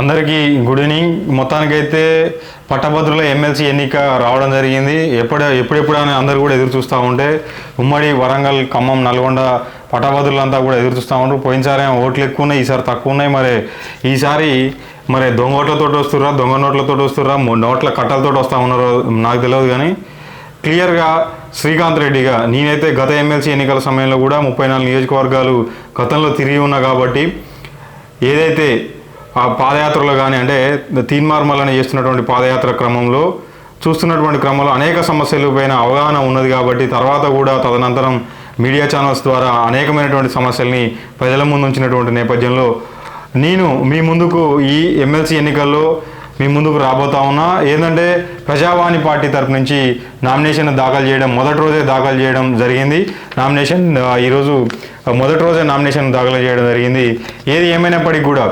అందరికీ good evening. మొత్తానికైతే పట్టభద్రుల ఎమ్మెల్సీ ఎన్నిక రావడం జరిగింది. ఎప్పుడు ఎప్పుడెప్పుడు అని అందరూ కూడా ఎదురు చూస్తూ ఉంటే ఉమ్మడి వరంగల్ ఖమ్మం నల్గొండ పట్టభద్రులంతా కూడా ఎదురు చూస్తూ ఉంటారు పోయినసారి ఓట్లు ఎక్కువ ఉన్నాయి ఈసారి తక్కువ ఉన్నాయి మరి ఈసారి మరి దొంగ ఓట్లతో వస్తుర్రా దొంగ నోట్లతో వస్తుర్రా నోట్ల కట్టలతో వస్తూ ఉన్నారో నాకు తెలియదు కానీ క్లియర్గా శ్రీకాంత్ రెడ్డిగా నేనైతే గత ఎమ్మెల్సీ ఎన్నికల సమయంలో కూడా ముప్పై నాలుగు నియోజకవర్గాలు గతంలో తిరిగి ఉన్నా కాబట్టి ఏదైతే ఆ పాదయాత్రలో కానీ అంటే తీన్మార్మలన చేస్తున్నటువంటి పాదయాత్ర క్రమంలో చూస్తున్నటువంటి క్రమంలో అనేక సమస్యల పైన అవగాహన ఉన్నది కాబట్టి తర్వాత కూడా తదనంతరం మీడియా ఛానల్స్ ద్వారా అనేకమైనటువంటి సమస్యల్ని ప్రజల ముందు ఉంచినటువంటి నేపథ్యంలో నేను మీ ముందుకు ఈ ఎమ్మెల్సీ ఎన్నికల్లో మీ ముందుకు రాబోతా ఉన్నా. ఏంటంటే ప్రజావాణి పార్టీ తరపు నుంచి నామినేషన్ దాఖలు చేయడం మొదటి రోజే దాఖలు చేయడం జరిగింది. నామినేషన్ ఈరోజు మొదటి రోజే నామినేషన్ దాఖలు చేయడం జరిగింది. ఏది ఏమైనప్పటికీ కూడా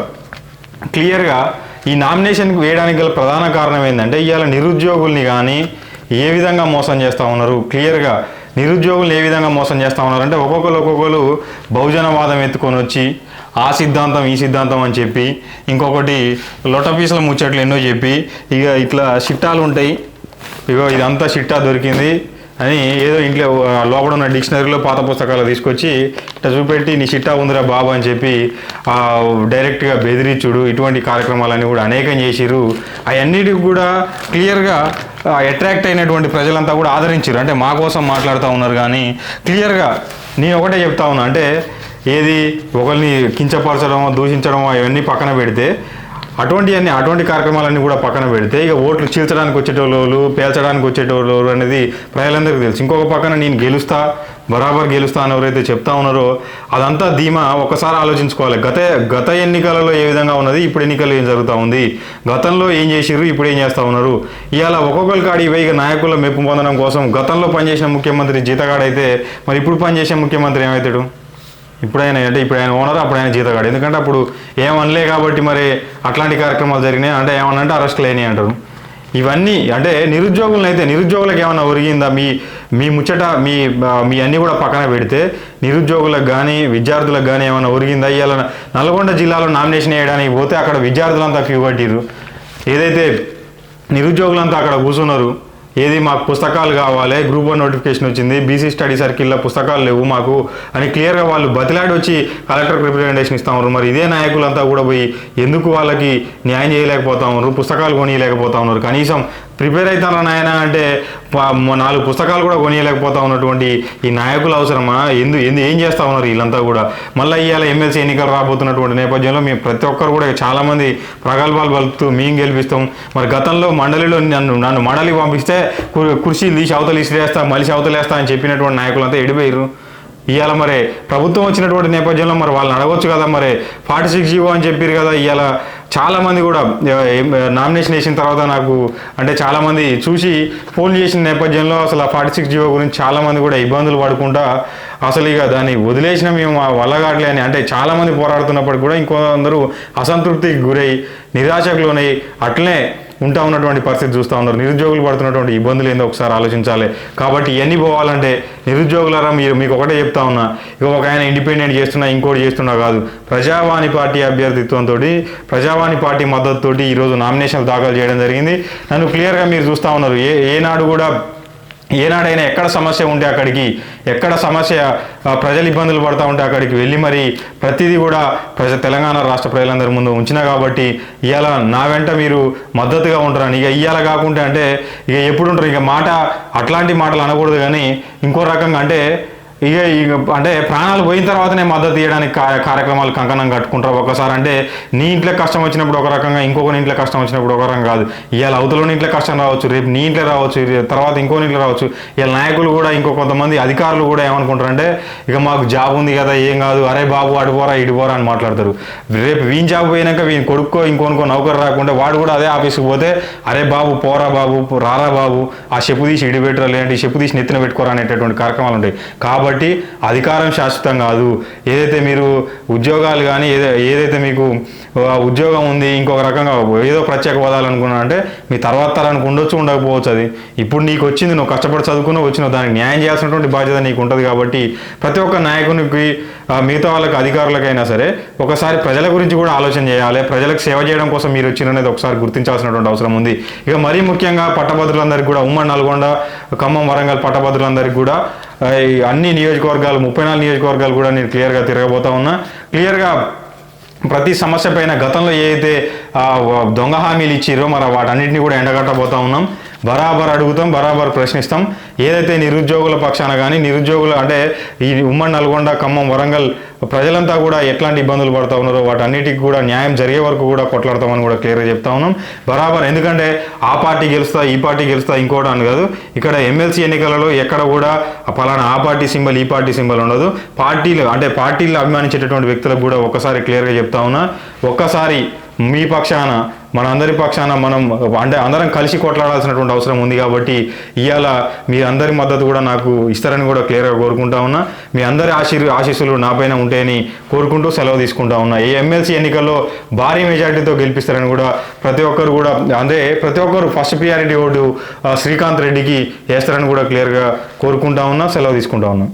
క్లియర్గా ఈ నామినేషన్ వేయడానికి గల ప్రధాన కారణం ఏంటంటే ఇవాళ నిరుద్యోగుల్ని కానీ ఏ విధంగా మోసం చేస్తూ ఉన్నారు? క్లియర్గా నిరుద్యోగులు ఏ విధంగా మోసం చేస్తూ ఉన్నారు? అంటే ఒక్కొక్కరు ఒక్కొక్కరు బహుజనవాదం ఎత్తుకొని వచ్చి ఆ సిద్ధాంతం ఈ సిద్ధాంతం అని చెప్పి ఇంకొకటి లొటపీసుల ముచ్చట్లు ఎన్నో చెప్పి ఇక ఇట్లా చిట్టాలు ఉంటాయి. ఇగో ఇదంతా చిట్టా దొరికింది. అని ఏదో ఇంట్లో లోపల ఉన్న డిక్షనరీలో పాత పుస్తకాలు తీసుకొచ్చి చూపెట్టి నీ చిట్టా ఉందిరా బాబు అని చెప్పి డైరెక్ట్గా బెదిరించుడు ఇటువంటి కార్యక్రమాలన్నీ కూడా అనేకం చేసిరు అవన్నిటికి కూడా క్లియర్గా అట్రాక్ట్ అయినటువంటి ప్రజలంతా కూడా ఆదరించారు అంటే మా కోసం మాట్లాడుతూ ఉన్నారు కానీ క్లియర్గా నేను ఒకటే చెప్తా ఉన్నా. అంటే ఏది ఒకరిని కించపరచడమో దూషించడమో అవన్నీ పక్కన పెడితే అటువంటి అన్ని అటువంటి కార్యక్రమాలన్నీ కూడా పక్కన పెడితే ఇక ఓట్లు చీల్చడానికి వచ్చేటోళ్ళు పేల్చడానికి వచ్చేటోళ్ళు అనేది ప్రజలందరికీ తెలుసు. ఇంకొక పక్కన నేను గెలుస్తా బరాబర్ గెలుస్తా అని ఎవరైతే చెప్తా ఉన్నారో అదంతా ధీమా ఒకసారి ఆలోచించుకోవాలి. గత గత ఎన్నికలలో ఏ విధంగా ఉన్నది ఇప్పుడు ఎన్నికల్లో ఏం జరుగుతూ ఉంది గతంలో ఏం చేసిర్రు ఇప్పుడు ఏం చేస్తూ ఉన్నారు? ఇవాళ ఒక్కొక్కరి కాడి ఇక నాయకుల మెప్పు పొందడం కోసం గతంలో పనిచేసిన ముఖ్యమంత్రి జీతగాడైతే మరి ఇప్పుడు పనిచేసే ముఖ్యమంత్రి ఏమవుతాడు ఇప్పుడు ఆయన అంటే ఇప్పుడు ఆయన ఓనర్ అప్పుడు ఆయన జీతగాడు. ఎందుకంటే అప్పుడు ఏమనలే కాబట్టి మరి అట్లాంటి కార్యక్రమాలు జరిగినాయి. అంటే ఏమన్నా అంటే అరెస్ట్ లేని అంటారు. ఇవన్నీ అంటే నిరుద్యోగులను అయితే నిరుద్యోగులకు ఏమైనా ఒరిగిందా? మీ మీ ముచ్చట మీ మీ అన్నీ కూడా పక్కన పెడితే నిరుద్యోగులకు కానీ విద్యార్థులకు కానీ ఏమైనా ఒరిగిందా? ఇవాళ నల్గొండ జిల్లాలో నామినేషన్ వేయడానికి పోతే అక్కడ విద్యార్థులంతా క్యూ కట్టిర్రు. ఏదైతే నిరుద్యోగులంతా అక్కడ కూర్చున్నారు ఏది మాకు పుస్తకాలు కావాలి గ్రూప్ వన్ నోటిఫికేషన్ వచ్చింది బీసీ స్టడీ సర్కిల్లో పుస్తకాలు లేవు మాకు అని క్లియర్గా వాళ్ళు బతిలాడి వచ్చి కలెక్టర్ రిప్రజెంటేషన్ ఇస్తా ఉన్నారు మరి ఇదే నాయకులంతా కూడా పోయి ఎందుకు వాళ్ళకి న్యాయం చేయలేకపోతా ఉన్నారు పుస్తకాలు కొనియలేకపోతా ఉన్నారు? కనీసం ప్రిపేర్ అవుతారా నాయన? అంటే నాలుగు పుస్తకాలు కూడా కొనియలేకపోతా ఉన్నటువంటి ఈ నాయకులు అవసరమా? ఎందు ఎందు ఏం చేస్తా ఉన్నారు వీళ్ళంతా కూడా? మళ్ళీ ఇవాళ ఎమ్మెల్సీ ఎన్నికలు రాబోతున్నటువంటి నేపథ్యంలో మేము ప్రతి ఒక్కరు కూడా చాలామంది ప్రగల్భాలు పలుకుతూ మేము గెలిపిస్తాం. మరి గతంలో మండలిలో నన్ను నన్ను మండలి పంపిస్తే కు- కుర్చీలు తీసి అవతలు ఇసిరేస్తా మలిసి అవతలేస్తా అని చెప్పినటువంటి నాయకులంతా ఎడిపోయారు ఇవాళ మరి ప్రభుత్వం వచ్చినటువంటి నేపథ్యంలో మరి వాళ్ళని అడగొచ్చు కదా మరి. ఫార్టీ సిక్స్ జీవో అని చెప్పారు కదా ఇవాళ చాలా మంది కూడా నామినేషన్ వేసిన తర్వాత నాకు అంటే చాలా మంది చూసి ఫోన్ చేసిన నేపథ్యంలో అసలు ఆ ఫార్టీ సిక్స్ జీవో గురించి చాలా మంది కూడా ఇబ్బందులు పడుకుంటా అసలు ఇక దాన్ని వదిలేసిన మేము ఆ అని అంటే చాలా మంది పోరాడుతున్నప్పటికీ కూడా ఇంకో అందరూ అసంతృప్తికి గురై నిరాశకు లోనై అట్లనే ఉంటా ఉన్నటువంటి పరిస్థితి చూస్తూ ఉన్నారు. నిరుద్యోగులు పడుతున్నటువంటి ఇబ్బందులు ఏందో ఒకసారి ఆలోచించాలి. కాబట్టి ఇవన్నీ పోవాలంటే నిరుద్యోగులారా మీరు మీకు ఒకటే చెప్తా ఉన్నా ఇక ఒక ఆయన ఇండిపెండెంట్ చేస్తున్నా ఇంకోటి చేస్తున్నా కాదు. ప్రజావాణి పార్టీ అభ్యర్థిత్వంతో ప్రజావాణి పార్టీ మద్దతుతోటి ఈరోజు నామినేషన్లు దాఖలు చేయడం జరిగింది. నన్ను క్లియర్గా మీరు చూస్తూ ఉన్నారు. ఏ ఏనాడు కూడా ఏనాడైనా ఎక్కడ సమస్య ఉంటే అక్కడికి ఎక్కడ సమస్య ప్రజలు ఇబ్బందులు పడతా ఉంటే అక్కడికి వెళ్ళి మరి ప్రతిదీ కూడా ప్రజ తెలంగాణ రాష్ట్ర ప్రజలందరి ముందు ఉంచినా కాబట్టి ఇవాళ నా వెంట మీరు మద్దతుగా ఉంటారని. ఇక ఇవాళ కాకుంటే అంటే ఇక ఎప్పుడు ఉంటారు? ఇక మాట అట్లాంటి మాటలు అనకూడదు కానీ ఇంకో రకంగా అంటే ఇక ఇక అంటే ప్రాణాలు పోయిన తర్వాతనే మద్దతు ఇవ్వడానికి కార్యక్రమాలు కంకణం కట్టుకుంటారు. ఒకసారి అంటే నీ ఇంట్లో కష్టం వచ్చినప్పుడు ఒక రకంగా ఇంకొకరి ఇంట్లో కష్టం వచ్చినప్పుడు ఒక రకంగా కాదు. ఇవాళ అవతలని ఇంట్లో కష్టం రావచ్చు రేపు నీ ఇంట్లో రావచ్చు తర్వాత ఇంకో ఇంట్లో రావచ్చు. ఇవాళ నాయకులు కూడా ఇంకో కొంతమంది అధికారులు కూడా ఏమనుకుంటారంటే ఇక మాకు జాబ్ ఉంది కదా ఏం కాదు అరే బాబు అటు పోరా ఇటు పోరా అని మాట్లాడతారు. రేపు వీని జాబ్ పోయినాక వీని కొడుక్కో ఇంకొనుకో నౌకరు రాకుండా వాడు కూడా అదే ఆఫీస్కి పోతే అరే బాబు పోరా బాబు రారా బాబు ఆ చెప్పు తీసి ఇడిపెట్టరా లేదంటే చెప్పు తీసి నెత్తిన పెట్టుకోరా అనేటటువంటి కార్యక్రమాలు ఉంటాయి. కాబట్టి కాబట్టి అధికారం శాశ్వతం కాదు. ఏదైతే మీరు ఉద్యోగాలు కానీ ఏదై ఏదైతే మీకు ఉద్యోగం ఉంది ఇంకొక రకంగా ఏదో ప్రత్యేక హోదాలు అనుకున్నారంటే మీ తర్వాత తరానికి ఉండొచ్చు ఉండకపోవచ్చు అది. ఇప్పుడు నీకు వచ్చింది నువ్వు కష్టపడి చదువుకున్నావు వచ్చినావు దానికి న్యాయం చేయాల్సినటువంటి బాధ్యత నీకు ఉంటుంది కాబట్టి ప్రతి ఒక్క నాయకునికి మిగతా వాళ్ళకి అధికారులకైనా సరే ఒకసారి ప్రజల గురించి కూడా ఆలోచన చేయాలి. ప్రజలకు సేవ చేయడం కోసం మీరు వచ్చిననేది ఒకసారి గుర్తించాల్సినటువంటి అవసరం ఉంది. ఇక మరీ ముఖ్యంగా పట్టభద్రులందరికీ కూడా ఉమ్మడి నల్గొండ ఖమ్మం వరంగల్ పట్టభద్రులందరికీ కూడా అన్ని నియోజకవర్గాలు ముప్పై నాలుగు నియోజకవర్గాలు కూడా నేను క్లియర్గా తిరగబోతా ఉన్నా. క్లియర్గా ప్రతి సమస్య పైన గతంలో ఏదైతే దొంగ హామీలు ఇచ్చిరో మరి వాటన్నిటిని కూడా ఎండగట్టబోతా ఉన్నాం. బరాబర్ అడుగుతాం బరాబర్ ప్రశ్నిస్తాం. ఏదైతే నిరుద్యోగుల పక్షాన కానీ నిరుద్యోగులు అంటే ఈ ఉమ్మడి నల్గొండ ఖమ్మం వరంగల్ ప్రజలంతా కూడా ఎట్లాంటి ఇబ్బందులు పడుతూ ఉన్నారో వాటన్నిటికి కూడా న్యాయం జరిగే వరకు కూడా కొట్లాడతామని కూడా క్లియర్గా చెప్తా ఉన్నాం. బరాబర్ ఎందుకంటే ఆ పార్టీ గెలుస్తా ఈ పార్టీ గెలుస్తా ఇంకోటి అని కాదు. ఇక్కడ ఎమ్మెల్సీ ఎన్నికలలో ఎక్కడ కూడా పలానా ఆ పార్టీ సింబల్ ఈ పార్టీ సింబల్ ఉండదు. పార్టీలు అంటే పార్టీలు అభిమానించేటటువంటి వ్యక్తులకు కూడా ఒక్కసారి క్లియర్గా చెప్తా ఉన్నా. ఒక్కసారి మీ పక్షాన మన అందరి పక్షాన మనం అంటే అందరం కలిసి కొట్లాడాల్సినటువంటి అవసరం ఉంది కాబట్టి ఇవాళ మీ అందరి మద్దతు కూడా నాకు ఇస్తారని కూడా క్లియర్గా కోరుకుంటా ఉన్నా. మీ అందరి ఆశీర్ ఆశీస్సులు నాపైన ఉంటాయని కోరుకుంటూ సెలవు తీసుకుంటా ఉన్నా. ఈ ఎమ్మెల్సీ ఎన్నికల్లో భారీ మెజార్టీతో గెలిపిస్తారని కూడా ప్రతి ఒక్కరు కూడా అంటే ప్రతి ఒక్కరు ఫస్ట్ ప్రియారిటీ ఓటు శ్రీకాంత్ రెడ్డికి వేస్తారని కూడా క్లియర్గా కోరుకుంటా ఉన్నా సెలవు తీసుకుంటా ఉన్నా.